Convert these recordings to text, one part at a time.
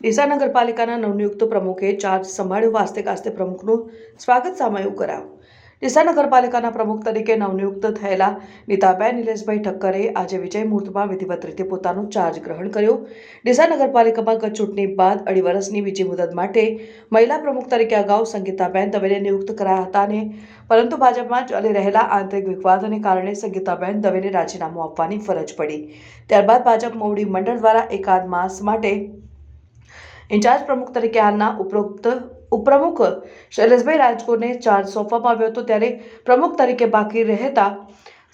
ડીસા નગરપાલિકાના નવનિયુક્ત પ્રમુખે ચાર્જ સંભાળ્યો. વાસ્તે કાસ્તે પ્રમુખનું સ્વાગત સામયું કરાયું. ડીસા નગરપાલિકાના પ્રમુખ તરીકે નવનિયુક્ત થયેલા નીતાબેન નિલેશભાઈ ઠક્કરે આજે વિજય મુહૂર્તમાં વિધિવત રીતે પોતાનો ચાર્જ ગ્રહણ કર્યો. ડીસા નગરપાલિકામાં ગત ચૂંટણી બાદ અઢી વર્ષની બીજી મુદત માટે મહિલા પ્રમુખ તરીકે અગાઉ સંગીતાબેન દવેને નિયુક્ત કરાયા હતા અને પરંતુ ભાજપમાં ચાલી રહેલા આંતરિક વિવાદને કારણે સંગીતાબેન દવેને રાજીનામું આપવાની ફરજ પડી. ત્યારબાદ ભાજપ મોવડી મંડળ દ્વારા એકાદ માસ માટે ઇન્ચાર્જ પ્રમુખ તરીકે હાલના ઉપરોક્ત ઉપપ્રમુખ શૈલેષભાઈ રાજકોટને ચાર્જ સોંપવામાં આવ્યો હતો. ત્યારે પ્રમુખ તરીકે બાકી રહેતા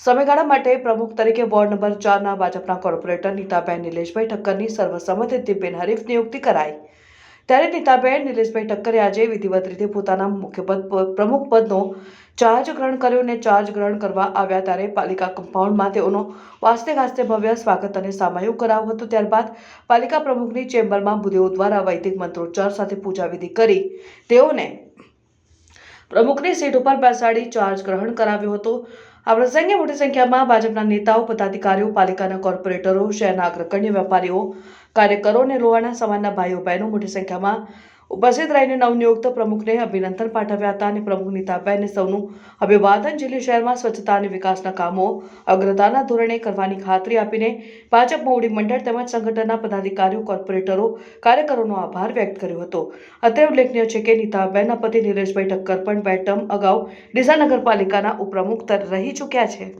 સમયગાળા માટે પ્રમુખ તરીકે વોર્ડ નંબર ચારના ભાજપના કોર્પોરેટર નીતાબેન નિલેશભાઈ ઠક્કરની સર્વસંમતિથી બિનહરીફ નિયુક્તિ કરાઈ. ત્યારે નીતાબેન નિલેશભાઈ ઠક્કરે આજે વિધિવત રીતે પોતાના મુખ્ય પદ પ્રમુખ પદનો ચાર્જ ગ્રહણ કર્યો અને ચાર્જ ગ્રહણ કરવા આવ્યા ત્યારે પાલિકા કમ્પાઉન્ડમાં તેઓનો વાસ્તે ગાસ્તે ભવ્ય સ્વાગત અને સામાયું કરાવ્યું હતું. ત્યારબાદ પાલિકા પ્રમુખની ચેમ્બરમાં ભૂદેવો દ્વારા વૈદિક મંત્રોચ્ચાર સાથે પૂજા વિધિ કરી તેઓને પ્રમુખની સીટ ઉપર બેસાડી ચાર્જ ગ્રહણ કરાવ્યો હતો. આ પ્રસંગે મોટી સંખ્યામાં ભાજપના નેતાઓ, પદાધિકારીઓ, પાલિકાના કોર્પોરેટરો, શહેરના અગ્રગણ્ય વેપારીઓ, કાર્યકરો અને લોહાણા સમાજના ભાઈઓ બહેનો મોટી સંખ્યામાં ઉપસ્થિત રહીને નવનિયુક્ત પ્રમુખને અભિનંદન પાઠવ્યા હતા અને પ્રમુખ નીતાબેનને સૌનું અભિવાદન ઝીલી શહેરમાં સ્વચ્છતા અને વિકાસના કામો અગ્રતાના ધોરણે કરવાની ખાતરી આપીને ભાજપ મોવડી મંડળ તેમજ સંગઠનના પદાધિકારીઓ, કોર્પોરેટરો, કાર્યકરોનો આભાર વ્યક્ત કર્યો હતો. અત્રે ઉલ્લેખનીય છે કે નીતાબેનના પતિ નિલેશભાઈ ઠક્કર પણ બે ટર્મ અગાઉ ડીસા નગરપાલિકાના ઉપપ્રમુખ રહી ચૂક્યા છે.